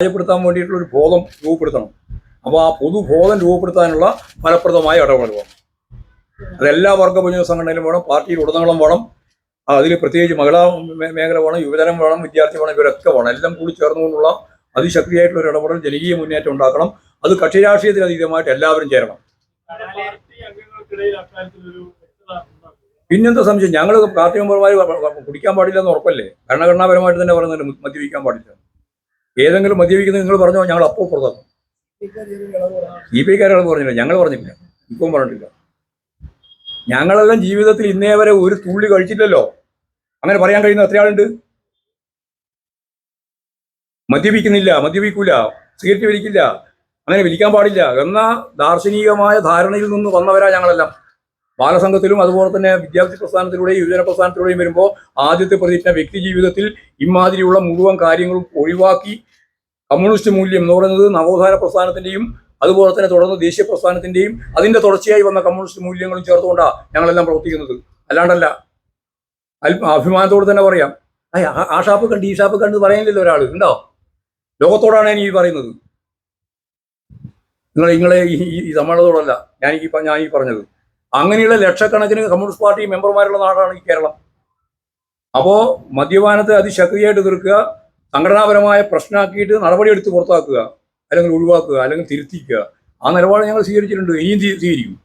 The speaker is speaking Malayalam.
സഹായപ്പെടുത്താൻ വേണ്ടിയിട്ടുള്ള ഒരു ബോധം രൂപപ്പെടുത്തണം. അപ്പോൾ ആ പൊതുബോധം രൂപപ്പെടുത്താനുള്ള ഫലപ്രദമായ ഇടപെടൽ വേണം. അതെല്ലാ വർഗ പൊതു സംഘടനയിലും വേണം പാർട്ടിയിൽ ഉടനീളം വേണം അതിൽ പ്രത്യേകിച്ച് മഹിളാ മേഖല വേണം യുവജനം വേണം വിദ്യാർത്ഥി വേണം ഇവരൊക്കെ വേണം. എല്ലാം കൂടി ചേർന്നുകൊണ്ടുള്ള അതിശക്തിയായിട്ടുള്ള ഒരു ഇടപെടൽ ജനകീയ മുന്നേറ്റം ഉണ്ടാക്കണം. അത് കക്ഷി രാഷ്ട്രീയത്തിന് അതീതമായിട്ട് എല്ലാവരും ചേരണം. പിന്നെന്താ സംശയം? ഞങ്ങൾ പാർട്ടി മെമ്പർമാർ കുടിക്കാൻ പാടില്ല എന്ന് ഉറപ്പല്ലേ? ഭരണഘടനാപരമായിട്ട് തന്നെ പറയുന്നുണ്ട് മദ്യപിക്കാൻ പാടില്ല. ഏതെങ്കിലും മദ്യപിക്കുന്നത് നിങ്ങൾ പറഞ്ഞോ? ഞങ്ങൾ അപ്പോൾ പുറത്താക്കും. സി പി ഐക്കാരാൾ പറഞ്ഞില്ല. ഞങ്ങൾ പറഞ്ഞില്ല ഇപ്പം പറഞ്ഞിട്ടില്ല. ഞങ്ങളെല്ലാം ജീവിതത്തിൽ ഇന്നേ വരെ ഒരു തുള്ളി കഴിച്ചില്ലല്ലോ. അങ്ങനെ പറയാൻ കഴിയുന്ന എത്ര ആളുണ്ട് മദ്യപിക്കുന്നില്ല മദ്യപിക്കൂല സിഗരറ്റ് വലിക്കില്ല അങ്ങനെ വിളിക്കാൻ പാടില്ല എന്ന ദാർശനികമായ ധാരണയിൽ നിന്ന് വന്നവരാ ഞങ്ങളെല്ലാം. ബാലസംഘത്തിലും അതുപോലെ തന്നെ വിദ്യാർത്ഥി പ്രസ്ഥാനത്തിലൂടെയും യുവജന പ്രസ്ഥാനത്തിലൂടെയും വരുമ്പോൾ ആദ്യത്തെ പ്രതിജ്ഞ വ്യക്തി ജീവിതത്തിൽ ഇമാതിരിയുള്ള മുഴുവൻ കാര്യങ്ങളും ഒഴിവാക്കി കമ്മ്യൂണിസ്റ്റ് മൂല്യം എന്ന് പറയുന്നത് നവോത്ഥാന പ്രസ്ഥാനത്തിന്റെയും അതുപോലെ തന്നെ തുടർന്ന് ദേശീയ പ്രസ്ഥാനത്തിന്റെയും അതിന്റെ തുടർച്ചയായി വന്ന കമ്മ്യൂണിസ്റ്റ് മൂല്യങ്ങളും ചേർത്തുകൊണ്ടാണ് ഞങ്ങളെല്ലാം പ്രവർത്തിക്കുന്നത്. അല്ലാണ്ടല്ല അഭിമാനത്തോട് തന്നെ പറയാം. ആ- ഷാപ്പ് കണ്ട് ഈ ഷാപ്പ് കണ്ട് പറയാനില്ലല്ലോ ഒരാൾ ഉണ്ടോ? ലോകത്തോടാണ് ഈ പറയുന്നത്. നിങ്ങൾ നിങ്ങളെ ഈ ഈ ഞാൻ ഈ ഞാൻ ഈ പറഞ്ഞത്. അങ്ങനെയുള്ള ലക്ഷക്കണക്കിന് കമ്മ്യൂണിസ്റ്റ് പാർട്ടി മെമ്പർമാരുള്ള നാടാണ് ഈ കേരളം. അപ്പോ മദ്യപാനത്തെ അതിശക്തിയായിട്ട് എതിർക്കുക സംഘടനാപരമായ പ്രശ്നമാക്കിയിട്ട് നടപടിയെടുത്ത് പുറത്താക്കുക അല്ലെങ്കിൽ ഒഴിവാക്കുക അല്ലെങ്കിൽ തിരുത്തിക്കുക. ആ നിലപാട് ഞങ്ങൾ സ്വീകരിച്ചിട്ടുണ്ട്. ഇനിയും സ്വീ- സ്വീകരിക്കും.